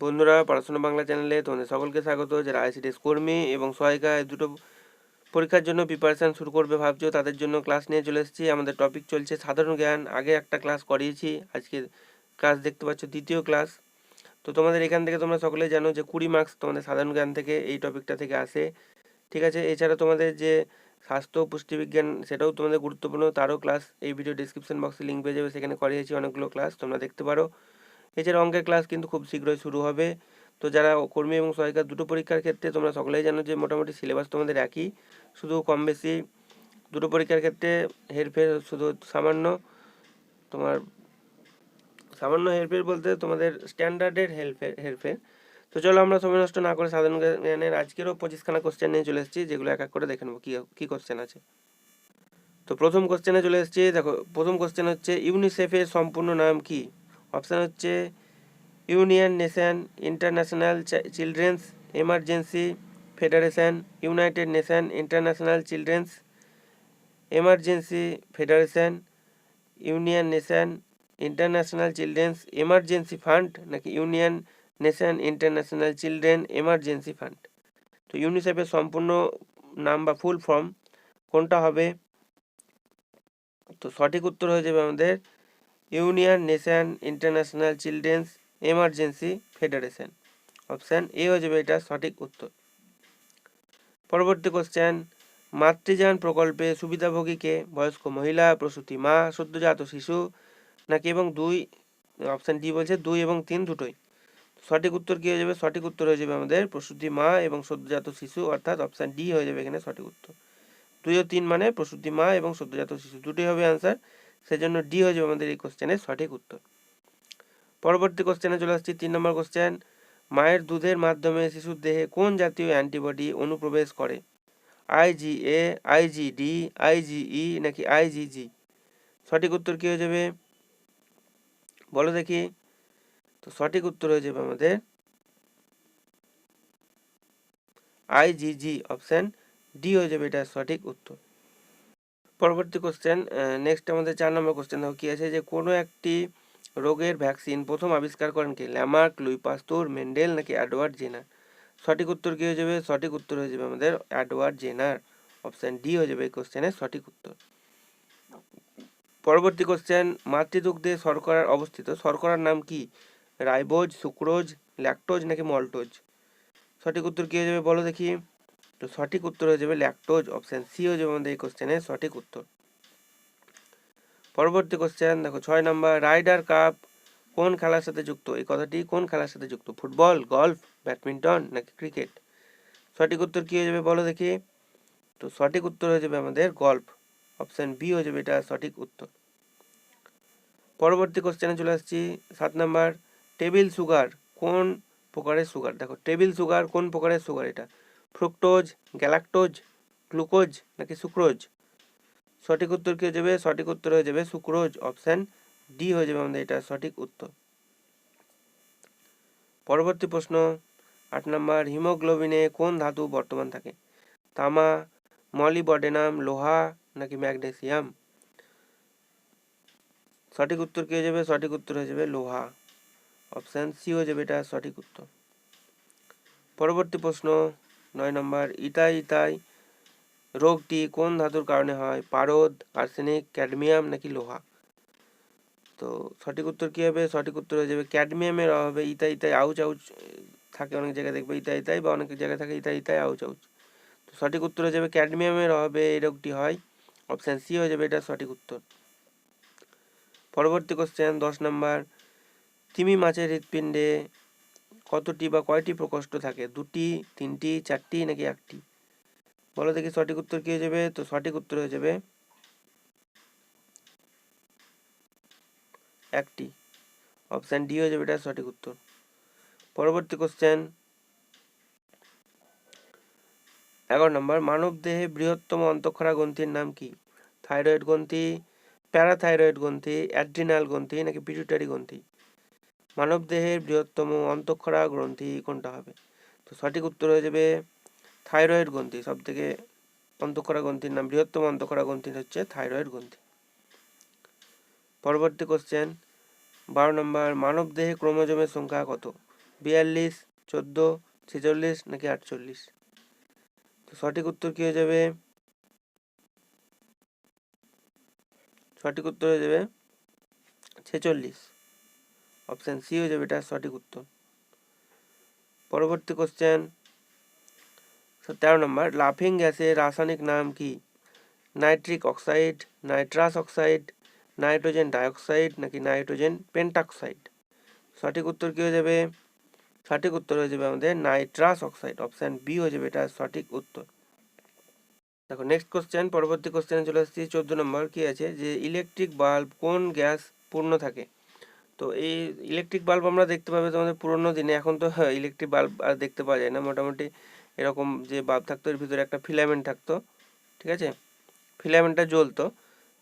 বন্ধুরা, পড়াশোনা বাংলা চ্যানেলে তোমাদের সকলকে স্বাগত। যারা আইসিডিএস কর্মী এবং সহায়িকা, এই দুটো পরীক্ষার জন্য প্রিপারেশান শুরু করবে ভাবছ, তাদের জন্য ক্লাস নিয়ে চলে এসেছি। আমাদের টপিক চলছে সাধারণ জ্ঞান। আগে একটা ক্লাস করিয়েছি। আজকে ক্লাস দেখতে পাচ্ছ দ্বিতীয় ক্লাস তো তোমাদের এখান থেকে তোমরা সকলে জানো যে কুড়ি মার্কস তোমাদের সাধারণ জ্ঞান থেকে এই টপিকটা থেকে আসে। ঠিক আছে? এছাড়া তোমাদের যে স্বাস্থ্য, পুষ্টিবিজ্ঞান, সেটাও তোমাদের গুরুত্বপূর্ণ। তারও ক্লাস এই ভিডিও ডিসক্রিপশন বক্সে লিঙ্ক পেয়ে যাবে। সেখানে করিয়েছি অনেকগুলো ক্লাস তোমরা দেখতে পারো। এছাড়া অঙ্কের ক্লাস কিন্তু খুব শীঘ্রই শুরু হবে। তো যারা কর্মী এবং সহায়িকা দুটো পরীক্ষার ক্ষেত্রে তোমরা সকলেই জানো যে মোটামুটি সিলেবাস তোমাদের একই, শুধু কম বেশি। দুটো পরীক্ষার ক্ষেত্রে হেরফের শুধু সামান্য, তোমার সামান্য হেরফের বলতে তোমাদের স্ট্যান্ডার্ডের হেরফের হেরফের। তো চলো আমরা সময় নষ্ট না করে সাধারণ জ্ঞানের আজকেরও পঁচিশখানা কোশ্চেন নিয়ে চলে এসেছি, যেগুলো এক এক করে দেখে নেব কী কী কোশ্চেন আছে। তো প্রথম কোশ্চেনে চলে এসেছি, দেখো, প্রথম কোশ্চেন হচ্ছে ইউনিসেফের সম্পূর্ণ নাম কি? অপশান হচ্ছে union nation international children's emergency federation, united nation international children's emergency federation, union nation international children's emergency fund নাকি union nation international children emergency fund? তো ইউনিসেফের সম্পূর্ণ নাম বা ফুল ফর্ম কোনটা হবে? তো সঠিক উত্তর হয়ে যাবে আমাদের union, nation, international children's emergency federation. Option A হয়ে যাবে এটা সঠিক উত্তর। পরবর্তী কোশ্চেন, মাতৃযান প্রকল্পে সুবিধাভোগীকে বয়স্ক মহিলা, প্রসূতি মা, সদ্যজাত শিশু, নাকি এবং দুই, অপশান ডি বলছে দুই এবং তিন দুটোই। সঠিক উত্তর কী হয়ে যাবে? সঠিক উত্তর হয়ে যাবে আমাদের প্রসূতি মা এবং সদ্যজাত শিশু, অর্থাৎ অপশান ডি হয়ে যাবে এখানে সঠিক উত্তর। দুই ও তিন মানে প্রসূতি মা এবং সদ্যজাত শিশু, দুটোই হবে অ্যান্সার সেজন্য ডি হয়ে যাবে আমাদের এই কোশ্চেনের সঠিক উত্তর। পরবর্তী কোশ্চেনে চলে আসছি তিন নম্বর কোশ্চেন মায়ের দুধের মাধ্যমে শিশুর দেহে কোন জাতীয় অ্যান্টিবডি অনুপ্রবেশ করে? আইজিএ আইজিডি আইজিই নাকি আইজিজি সঠিক উত্তর কী হয়ে যাবে? বলো দেখি। তো সঠিক উত্তর হয়ে যাবে আমাদের আইজিজি অপশান ডি হয়ে যাবে এটা সঠিক উত্তর। পরবর্তী কোশ্চেন নেক্সট আমাদের চার নম্বর কোশ্চেন দেখো, কী আছে? যে কোনো একটি রোগের ভ্যাকসিন প্রথম আবিষ্কার করেন কি? ল্যামার্ক, লুই পাস্তুর, মেন্ডেল নাকি অ্যাডওয়ার্ড জেনার? সঠিক উত্তর কী হয়ে যাবে? সঠিক উত্তর হয়ে যাবে আমাদের অ্যাডওয়ার্ড জেনার। অপশান ডি হয়ে যাবে এই কোশ্চেনের সঠিক উত্তর। পরবর্তী কোশ্চেন মাতৃদুগ্ধে শর্করার অবস্থিত। শর্করার নাম কি? রাইবোজ, সুক্রোজ, ল্যাকটোজ নাকি মল্টোজ? সঠিক উত্তর কী হয়ে যাবে বলো দেখি। তো সঠিক উত্তর হয়ে যাবে ল্যাকটোজ অপশান সি হয়ে যাবে আমাদের এই কোশ্চেনের সঠিক উত্তর। পরবর্তী কোশ্চেন দেখো ছয় নম্বর রাইডার কাপ কোন খেলার সাথে যুক্ত? এই কথাটি কোন খেলার সাথে যুক্ত? ফুটবল গলফ ব্যাডমিন্টন নাকি ক্রিকেট সঠিক উত্তর কী হয়ে যাবে বলো দেখি। তো সঠিক উত্তর হয়ে যাবে আমাদের গল্ফ অপশান বি হয়ে যাবে এটা সঠিক উত্তর। পরবর্তী কোশ্চেনে চলে আসছি, সাত নাম্বার টেবিল সুগার কোন প্রকারের সুগার দেখো টেবিল সুগার কোন প্রকারের সুগার এটা? ফ্রুক্টোজ, গ্যালাক্টোজ, গ্লুকোজ নাকি সুক্রোজ? সঠিক উত্তর কী হয়ে যাবে? সঠিক উত্তর হয়ে যাবে সুক্রোজ, অপশান ডি হয়ে যাবে আমাদের এটা সঠিক উত্তর। পরবর্তী প্রশ্ন, আট নম্বর, হিমোগ্লোবিনে কোন ধাতু বর্তমান থাকে? তামা, মলিবডেনাম, লোহা নাকি ম্যাগনেসিয়াম? সঠিক উত্তর কী হয়ে যাবে? সঠিক উত্তর হয়ে যাবে লোহা। অপশান সি হয়ে যাবে এটা সঠিক উত্তর। পরবর্তী প্রশ্ন নয় নম্বর, ইতাই ইতাই, রোগটি কোন ধাতুর কারণে হয়? পারদ, আর্সেনিক, ক্যাডমিয়াম নাকি লোহা? তো সঠিক উত্তর কী হবে? সঠিক উত্তর হয়ে যাবে ক্যাডমিয়ামের অভাবে ইতাই ইতাই, আউচ আউচ থাকে অনেক জায়গায় দেখবে। ইতাই ইতাই বা অনেক জায়গায় থাকে ইতাই ইতাই, আউচ আউচ। তো সঠিক উত্তর হয়ে যাবে ক্যাডমিয়ামের অভাবে এই রোগটি হয়। অপশান সি হয়ে যাবে এটা সঠিক উত্তর। পরবর্তী কোশ্চেন দশ নম্বর, তিমি মাছের হৃৎপিণ্ডে কতটি বা কয়টি প্রকোষ্ঠ থাকে? দুটি, তিনটি, চারটি নাকি একটি? বলো দেখি সঠিক উত্তর কি হয়ে যাবে? তো সঠিক উত্তর হয়ে যাবে একটি। অপশান ডি হয়ে যাবে, এটা সঠিক উত্তর। পরবর্তী কোশ্চেন। এগারো নম্বর, মানব দেহে বৃহত্তম অন্তঃক্ষরা গ্রন্থির নাম কি? থাইরয়েড গ্রন্থি, প্যারাথাইরয়েড গ্রন্থি, অ্যাড্রিনাল গ্রন্থি নাকি পিটুটারি গ্রন্থি? মানব দেহের বৃহত্তম অন্তঃক্ষরা গ্রন্থি কোনটা হবে? তো সঠিক উত্তর হয়ে যাবে থাইরয়েড গ্রন্থি। সব থেকে অন্তঃক্ষরা গ্রন্থির নাম, বৃহত্তম অন্তঃক্ষরা গ্রন্থি হচ্ছে থাইরয়েড গ্রন্থি। পরবর্তী কোশ্চেন বারো নম্বর মানব দেহে ক্রোমোজোমের সংখ্যা কত? বিয়াল্লিশ, চোদ্দ, ছেচল্লিশ নাকি আটচল্লিশ? তো সঠিক উত্তর কী হয়ে যাবে? সঠিক উত্তর হয়ে যাবে ছেচল্লিশ। অপশান সি হয়ে যাবে, এটা সঠিক উত্তর। পরবর্তী কোশ্চেন তেরো নম্বর লাফিং গ্যাসের রাসায়নিক নাম কি? Nitric oxide nitrous oxide nitrogen dioxide নাকি নাইট্রোজেন পেন্টাক্সাইড সঠিক উত্তর কী হয়ে যাবে? সঠিক উত্তর হয়ে যাবে আমাদের নাইট্রাস অক্সাইড অপশান বি হয়ে যাবে, এটা সঠিক উত্তর। দেখো নেক্সট কোশ্চেন পরবর্তী কোশ্চেনে চলে আসছি। চোদ্দ নম্বর কি আছে? যে ইলেকট্রিক বাল্ব কোন গ্যাস পূর্ণ থাকে? তো এই ইলেকট্রিক বাল্ব আমরা দেখতে পাবে তোমাদের পুরোনো দিনে, এখন তো ইলেকট্রিক বাল্ব আর দেখতে পাওয়া যায় না। মোটামুটি এরকম যে বাল্ব থাকতো, এর ভিতরে একটা ফিলামেন্ট থাকতো, ঠিক আছে? ফিলামেন্টটা জ্বলতো।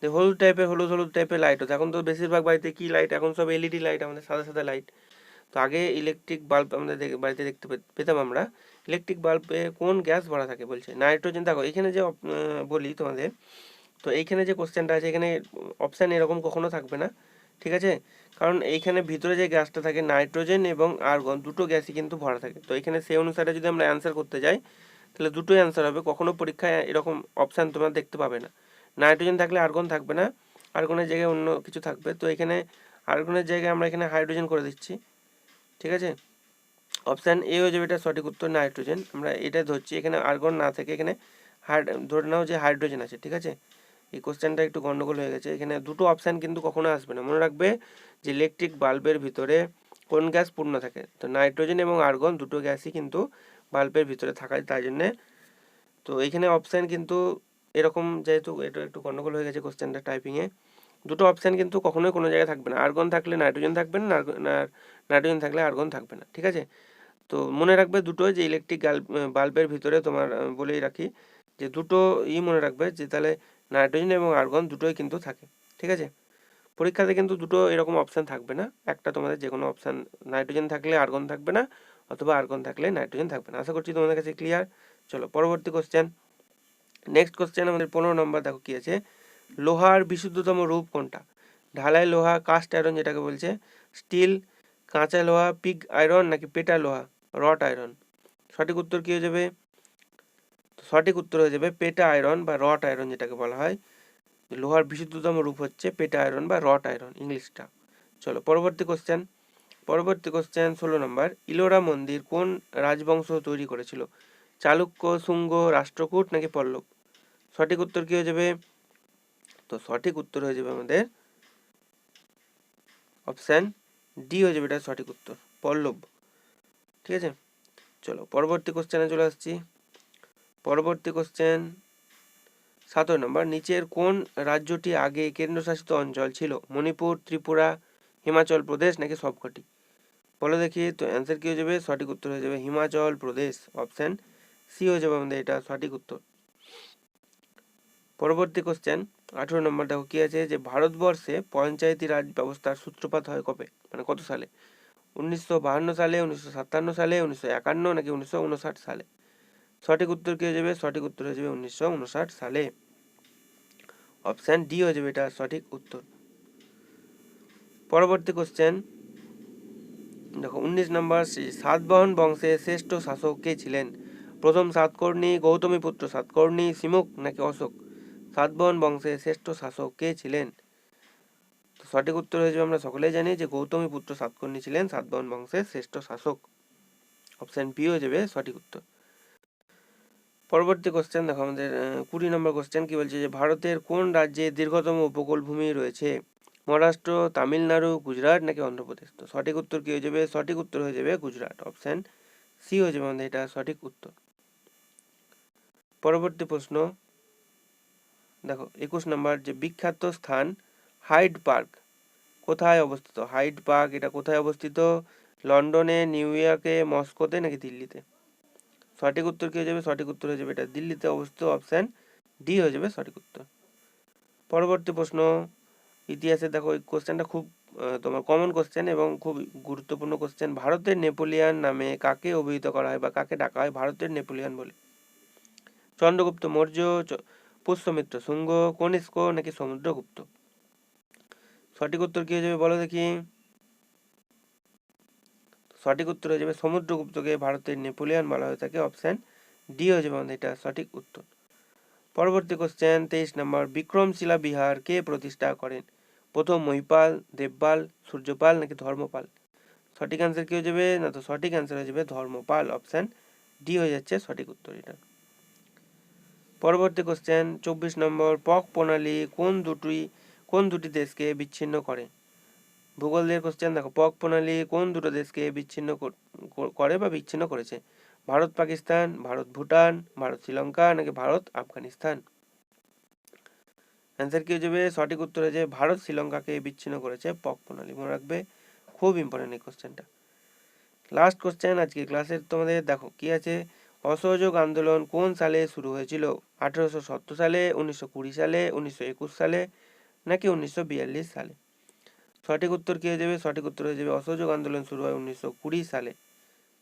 যে হলুদ টাইপের হলুদ হলুদ টাইপের লাইট হতো। এখন তো বেশিরভাগ বাড়িতে কী লাইট এখন সব এলইডি লাইট আমাদের সাদা সাদা লাইট তো আগে ইলেকট্রিক বাল্ব আমাদের বাড়িতে দেখতে পেতাম আমরা। ইলেকট্রিক বাল্বে কোন গ্যাস ভরা থাকে বলছে? নাইট্রোজেন দেখো, এখানে যে বলি তোমাদের, তো এইখানে যে কোশ্চেনটা আছে, এখানে অপশান এরকম কখনো থাকবে না, ঠিক আছে? কারণ এইখানে ভিতরে যে গ্যাসটা থাকে নাইট্রোজেন এবং আর্গন, দুটো গ্যাসই কিন্তু ভরা থাকে। তো এখানে সেই অনুসারে যদি আমরা অ্যান্সার করতে যাই, তাহলে দুটোই অ্যান্সার হবে। কখনো পরীক্ষায় এরকম অপশান তোমরা দেখতে পাবে না। নাইট্রোজেন থাকলে আর্গন থাকবে না, আর্গনের জায়গায় অন্য কিছু থাকবে। তো এখানে আর্গনের জায়গায় আমরা এখানে হাইড্রোজেন করে দিচ্ছি। ঠিক আছে? অপশান এ হয়ে যাবে এটা সঠিক উত্তর নাইট্রোজেন। আমরা এটা ধরছি, এখানে আর্গন না থাকে এখানে হাইড ধরে নাও যে হাইড্রোজেন আছে। ঠিক আছে? এই কোশ্চেনটা একটু গন্ডগোল হয়ে গেছে। এখানে দুটো অপশান কিন্তু কখনো আসবে না। মনে রাখবে যে ইলেকট্রিক বাল্বের ভিতরে কোন গ্যাস পূর্ণ থাকে? তো নাইট্রোজেন এবং আর্গন দুটো গ্যাসই কিন্তু বাল্বের ভিতরে থাকায় তাই জন্যে। তো এখানে অপশান কিন্তু এরকম যেহেতু এটা একটু গন্ডগোল হয়ে গেছে কোশ্চেনটা টাইপিংয়ে দুটো অপশান কিন্তু কখনোই কোনো জায়গায় থাকবে না। আর্গন থাকলে নাইট্রোজেন থাকবে না নাইট্রোজেন থাকলে আর্গন থাকবে না। ঠিক আছে? তো মনে রাখবে দুটোই যে ইলেকট্রিক বাল্বের ভিতরে তোমার বলেই রাখি যে দুটো ই মনে রাখবে যে তাহলে নাইট্রোজেন এবং আর্গন দুটোই কিন্তু থাকে, ঠিক আছে? পরীক্ষাতে কিন্তু দুটো এরকম অপশান থাকবে না। একটা তোমাদের যে কোনো অপশান নাইট্রোজেন থাকলে আর্গন থাকবে না, অথবা আর্গন থাকলে নাইট্রোজেন থাকবে না। আশা করছি তোমাদের কাছে ক্লিয়ার চলো, পরবর্তী কোশ্চেন নেক্সট কোশ্চেন আমাদের পনেরো নম্বর, দেখো কী আছে? লোহার বিশুদ্ধতম রূপ কোনটা? ঢালাই লোহা কাস্ট আয়রন যেটাকে বলছে স্টিল কাঁচা লোহা পিগ আয়রন নাকি পেটা লোহা রট আয়রন সঠিক উত্তর কী হয়ে যাবে? সঠিক উত্তর হয়ে যাবে পেটা আয়রন বা রট আয়রন যেটাকে বলা হয়। লোহার বিশুদ্ধতম রূপ হচ্ছে পেটা আয়রন বা রট আয়রন, ইংলিশটা। চলো, পরবর্তী কোশ্চেন পরবর্তী কোশ্চেন ষোলো নম্বর, ইলোরা মন্দির কোন রাজবংশ তৈরি করেছিল? চালুক্য, শুঙ্গ, রাষ্ট্রকূট নাকি পল্লব? সঠিক উত্তর কী হয়ে যাবে? তো সঠিক উত্তর হয়ে যাবে আমাদের অপশান ডি হয়ে যাবে এটা সঠিক উত্তর, পল্লব। ঠিক আছে? চলো, পরবর্তী কোশ্চেনে চলে আসছি। পরবর্তী কোশ্চেন সতেরো নম্বর, নিচের কোন রাজ্যটি আগে কেন্দ্রশাসিত অঞ্চল ছিল? মণিপুর, ত্রিপুরা, হিমাচল প্রদেশ নাকি সবকটি? বলো দেখি, তো অ্যান্সার কী হয়ে যাবে? সঠিক উত্তর হয়ে যাবে হিমাচল প্রদেশ। অপশান সি হয়ে যাবে আমাদের এটা সঠিক উত্তর। পরবর্তী কোশ্চেন আঠেরো নম্বর দেখো কি আছে যে ভারতবর্ষে পঞ্চায়েতি রাজ ব্যবস্থার সূত্রপাত হয় কবে? মানে কত সালে? উনিশশো বাহান্ন সালে, উনিশশো সাতান্ন সালে, উনিশশো একান্ন নাকি উনিশশো উনষাট সালে? সঠিক উত্তর কি হয়ে যাবে? সঠিক উত্তর হয়ে যাবে উনিশশো উনষাট সালে। অপশান ডি হয়ে যাবে এটা সঠিক উত্তর। পরবর্তী কোশ্চেন দেখো, উনিশ নম্বর সাতবাহন বংশের শ্রেষ্ঠ শাসক কে ছিলেন? প্রথম সাতকর্ণী, গৌতমী পুত্র সাতকর্ণী সিমুক নাকি অশোক? সাতবাহন বংশের শ্রেষ্ঠ শাসক কে ছিলেন? সঠিক উত্তর হয়ে যাবে আমরা সকলেই জানি যে গৌতমী পুত্র সাতকর্ণী ছিলেন সাতবাহন বংশের শ্রেষ্ঠ শাসক। অপশান বি হয়ে যাবে সঠিক উত্তর। পরবর্তী কোশ্চেন দেখো আমাদের কুড়ি নম্বর কোশ্চেন কি বলছে যে, ভারতের কোন রাজ্যে দীর্ঘতম উপকূল ভূমি রয়েছে? মহারাষ্ট্র, তামিলনাড়ু, গুজরাট নাকি অন্ধ্রপ্রদেশ? তো সঠিক উত্তর কি হয়ে যাবে? সঠিক উত্তর হয়ে যাবে গুজরাট। অপশান সি হয়ে যাবে আমাদের এটা সঠিক উত্তর। পরবর্তী প্রশ্ন, দেখো একুশ নম্বর যে বিখ্যাত স্থান হাইড পার্ক, কোথায় অবস্থিত? হাইড পার্ক এটা কোথায় অবস্থিত? লন্ডনে, নিউ ইয়র্কে, মস্কোতে নাকি দিল্লিতে? সঠিক উত্তর কী হয়ে যাবে? সঠিক উত্তর হয়ে যাবে এটা। দিল্লিতে অবস্থিত অপশান ডি হয়ে যাবে সঠিক উত্তর। পরবর্তী প্রশ্ন, ইতিহাসে দেখো এই কোশ্চেনটা খুব তোমার কমন কোশ্চেন এবং খুব গুরুত্বপূর্ণ কোশ্চেন ভারতের নেপোলিয়ান নামে কাকে অভিহিত করা হয় বা কাকে ডাকা হয়? ভারতের নেপোলিয়ান বলে। চন্দ্রগুপ্ত, মৌর্য পুষ্যমিত্র শুঙ্গ, কনিষ্ক নাকি সমুদ্রগুপ্ত? সঠিক উত্তর কি হয়ে যাবে বলো দেখি। সঠিক উত্তর হয়ে যাবে সমুদ্রগুপ্তকে ভারতের নেপোলিয়ান বলা হয়ে থাকে অপশান ডি হয়ে যাবে আমাদের এটা সঠিক উত্তর। পরবর্তী কোশ্চেন তেইশ নম্বর বিক্রমশিলা বিহার কে প্রতিষ্ঠা করেন? প্রথম মহিপাল, দেবপাল, সূর্যপাল নাকি ধর্মপাল? সঠিক অ্যান্সার কি হয়ে যাবে? না তো সঠিক অ্যান্সার হয়ে যাবে ধর্মপাল অপশান ডি হয়ে যাচ্ছে সঠিক উত্তর এটা। পরবর্তী কোশ্চেন চব্বিশ নম্বর পক প্রণালী কোন দুটি কোন দুটি দেশকে বিচ্ছিন্ন করে? ভূগোল দিয়ে কোশ্চেন দেখো, পক প্রণালী কোন দুটো দেশকে বিচ্ছিন্ন কর- বা বিচ্ছিন্ন করেছে? ভারত, পাকিস্তান, ভারত, ভুটান, ভারত, শ্রীলঙ্কা নাকি ভারত, আফগানিস্তান? অ্যান্সার কি হয়ে যাবে? সঠিক উত্তর যাবে, ভারত, শ্রীলঙ্কাকে বিচ্ছিন্ন করেছে পক প্রণালী। মনে রাখবে, খুব ইম্পর্টেন্ট এই কোশ্চেনটা লাস্ট কোশ্চেন আজকে ক্লাসের তোমাদের, দেখো, কি আছে? অসহযোগ আন্দোলন কোন সালে শুরু হয়েছিল? আঠেরোশো সত্তর সালে, উনিশশো কুড়ি সালে, উনিশশো একুশ সালে নাকি উনিশশো বিয়াল্লিশ সালে? সঠিক উত্তর কী হয়ে যাবে সঠিক উত্তর হয়ে যাবে অসহযোগ আন্দোলন শুরু হয় উনিশশো কুড়ি সালে।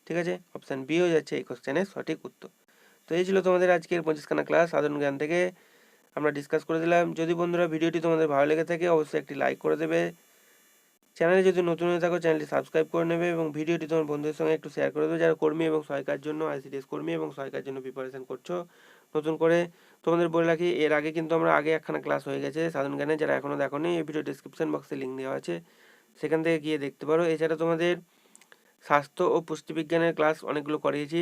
ঠিক আছে? অপশান বি হয়ে যাচ্ছে এই কোশ্চেনের সঠিক উত্তর। তো এই ছিল তোমাদের আজকের পঁচিশখানা ক্লাস সাধারণ জ্ঞান থেকে আমরা ডিসকাস করে দিলাম। যদি বন্ধুরা ভিডিওটি তোমাদের ভালো লেগে থাকে, অবশ্যই একটি লাইক করে দেবে। চ্যানেলে যদি নতুন হয়ে থাকো চ্যানেলটি সাবস্ক্রাইব করে নেবে এবং ভিডিওটি তোমার বন্ধুদের সঙ্গে একটু শেয়ার করে দেবে। যারা কর্মী এবং সহায়কার জন্য আইসিডিএস কর্মী এবং সহায়কার জন্য প্রিপারেশন করছ নতুন করে তোমাদের বলে রাখি, এর আগে কিন্তু আমরা আগে একখানা ক্লাস হয়ে গেছে সাধারণ জ্ঞানে, যারা এখনও দেখোনি, এই ভিডিও ডিসক্রিপশন বক্সে লিঙ্ক দেওয়া আছে। সেখান থেকে গিয়ে দেখতে পারো। এছাড়া তোমাদের স্বাস্থ্য ও পুষ্টিবিজ্ঞানের ক্লাস অনেকগুলো করিয়েছি।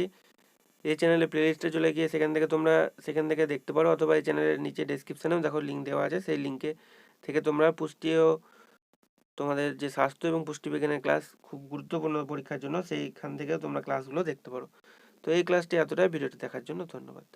এই চ্যানেলে প্লেলিস্টে চলে গিয়ে সেখান থেকে তোমরা সেখান থেকে দেখতে পারো, অথবা এই চ্যানেলের নিচে ডেসক্রিপশানেও দেখো লিঙ্ক দেওয়া আছে। সেই লিঙ্কে থেকে তোমরা পুষ্টি ও তোমাদের যে স্বাস্থ্য এবং পুষ্টিবিজ্ঞানের ক্লাস খুব গুরুত্বপূর্ণ পরীক্ষার জন্য, সেইখান থেকেও তোমরা ক্লাসগুলো দেখতে পারো। তো এই ক্লাসটি এতটাই। ভিডিওটি দেখার জন্য ধন্যবাদ।